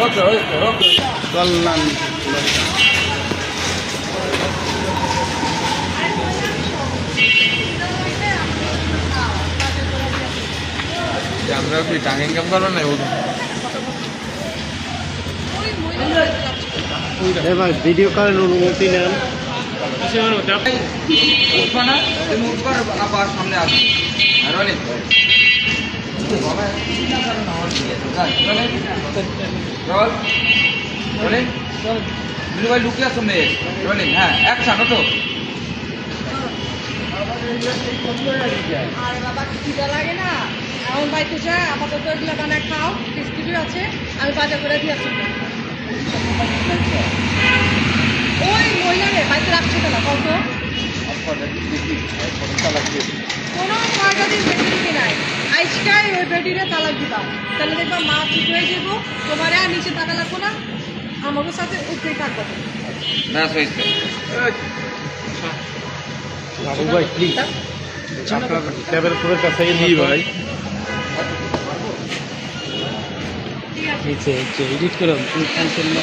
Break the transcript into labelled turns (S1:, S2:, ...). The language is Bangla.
S1: ওকে ওকে ওকে
S2: কল্যাণ
S1: আমরা কি টাকা ইনকাম করবেন না
S2: এবার ভিডিও করার অনুমতি নেন।
S1: আসবে লুকিয়ে আসো মেয়ে রোলিং হ্যাঁ একসাথে তো
S3: আর বাবা খিদা লাগে না? এখন বাড়িতে যা আপাতত এগুলো বানায় খাও বিস্কিটও আছে আমি বাজার করে দিয়ে আসি ওই মহিলারে বাড়িতে রাখছে কেন কত কোনো কয়টা দিন বেটি দিবি নাই? আজকাই ওই বেটিরে তালাক দিবা। তাহলে দেখবা মা ঠিক হয়ে যাব তোমারে আর নিচে টাকা লাগবো না। আমাদের সাথে উঠতেই থাকব।
S1: ব্যাস হয়েছে
S2: বাবু ভাই প্লিজ আপনার ট্যাবের পুরের কাছে ভাই। নিচে এডিট করুন না